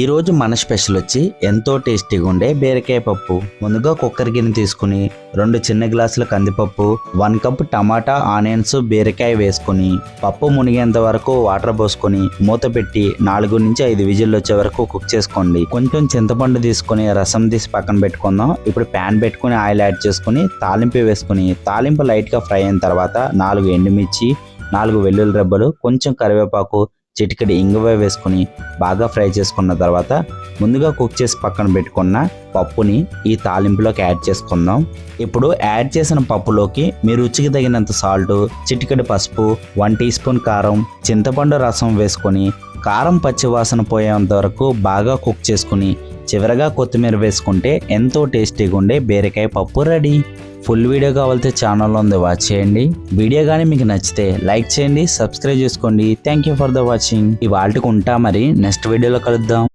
ఈరోజు మన స్పెషల్ వచ్చి ఎంతో టేస్టీగా ఉండే బీరకాయ పప్పు. ముందుగా కుక్కర్ గిన్నె తీసుకుని రెండు చిన్న గ్లాసుల కందిపప్పు వన్ కప్ టమాటా ఆనియన్స్ బీరకాయ వేసుకుని పప్పు మునిగేంత వరకు వాటర్ పోసుకొని మూత పెట్టి నాలుగు నుంచి ఐదు విజిల్లు వచ్చే వరకు కుక్ చేసుకోండి. కొంచెం చింతపండు తీసుకొని రసం తీసి పక్కన పెట్టుకుందాం. ఇప్పుడు ప్యాన్ పెట్టుకుని ఆయిల్ యాడ్ చేసుకుని తాలింపు వేసుకుని తాలింపు లైట్గా ఫ్రై అయిన తర్వాత నాలుగు ఎండుమిర్చి నాలుగు వెల్లుల్లి రెబ్బలు కొంచెం కరివేపాకు చిటికెడు ఇంగువ వేసుకుని బాగా ఫ్రై చేసుకున్న తర్వాత ముందుగా కుక్ చేసి పక్కన పెట్టుకున్న పప్పుని ఈ తాలింపులోకి యాడ్ చేసుకుందాం. ఇప్పుడు యాడ్ చేసిన పప్పులోకి మీ రుచికి తగినంత సాల్ట్ చిటికెడు పసుపు వన్ టీ స్పూన్ కారం చింతపండు రసం వేసుకొని కారం పచ్చివాసన పోయేంత వరకు బాగా కుక్ చేసుకుని చివరగా కొత్తిమీర వేసుకుంటే ఎంతో టేస్టీగా ఉండే బీరకాయ పప్పు రెడీ. ఫుల్ వీడియో కావాలితే ఛానల్లో ఉంది వాచ్ చేయండి. వీడియో కానీ మీకు నచ్చితే లైక్ చేయండి సబ్స్క్రైబ్ చేసుకోండి. Thank you for the watching ఇవాళకి ఉంటా మరి నెక్స్ట్ వీడియోలో కలుద్దాం.